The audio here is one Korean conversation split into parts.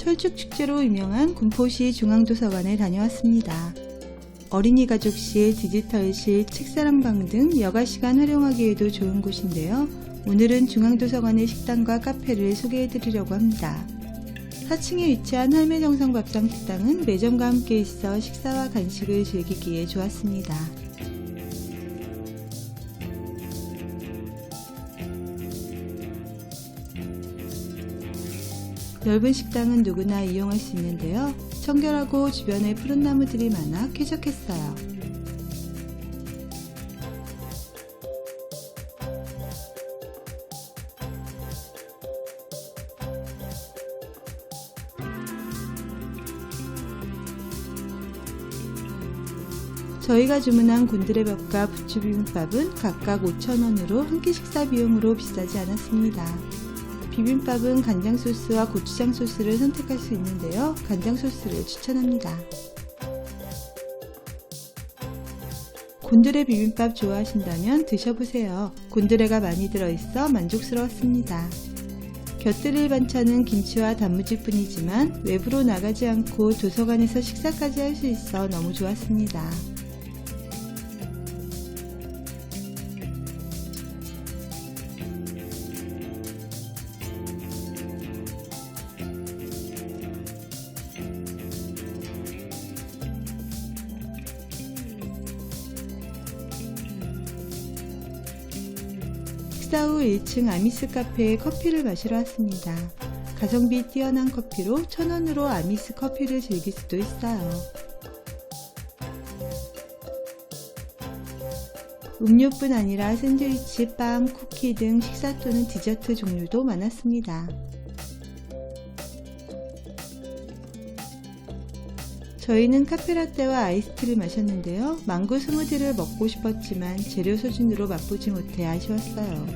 철쭉 축제로 유명한 군포시 중앙도서관에 다녀왔습니다. 어린이 가족실, 디지털실, 책사랑방 등 여가 시간 활용하기에도 좋은 곳인데요. 오늘은 중앙도서관의 식당과 카페를 소개해 드리려고 합니다. 4층에 위치한 할매 정성 밥상 식당은 매점과 함께 있어 식사와 간식을 즐기기에 좋았습니다. 넓은 식당은 누구나 이용할 수 있는데요. 청결하고 주변에 푸른 나무들이 많아 쾌적했어요. 저희가 주문한 곤드레밥과 부추 비빔밥은 각각 5,000원으로 한 끼 식사 비용으로 비싸지 않았습니다. 비빔밥은 간장 소스와 고추장 소스를 선택할 수 있는데요. 간장 소스를 추천합니다. 곤드레 비빔밥 좋아하신다면 드셔보세요. 곤드레가 많이 들어있어 만족스러웠습니다. 곁들일 반찬은 김치와 단무지 뿐이지만 외부로 나가지 않고 도서관에서 식사까지 할 수 있어 너무 좋았습니다. 식사 후 1층 아미스 카페에 커피를 마시러 왔습니다. 가성비 뛰어난 커피로 1,000원으로 아미스 커피를 즐길 수도 있어요. 음료뿐 아니라 샌드위치, 빵, 쿠키 등 식사 또는 디저트 종류도 많았습니다. 저희는 카페라떼와 아이스티를 마셨는데요. 망고 스무디를 먹고 싶었지만 재료 소진으로 맛보지 못해 아쉬웠어요.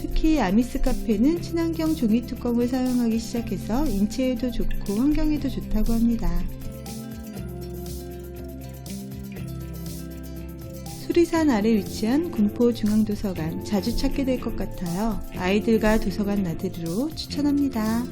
특히 아미스 카페는 친환경 종이 뚜껑을 사용하기 시작해서 인체에도 좋고 환경에도 좋다고 합니다. 수리산 아래 위치한 군포 중앙도서관 자주 찾게 될 것 같아요. 아이들과 도서관 나들이로 추천합니다.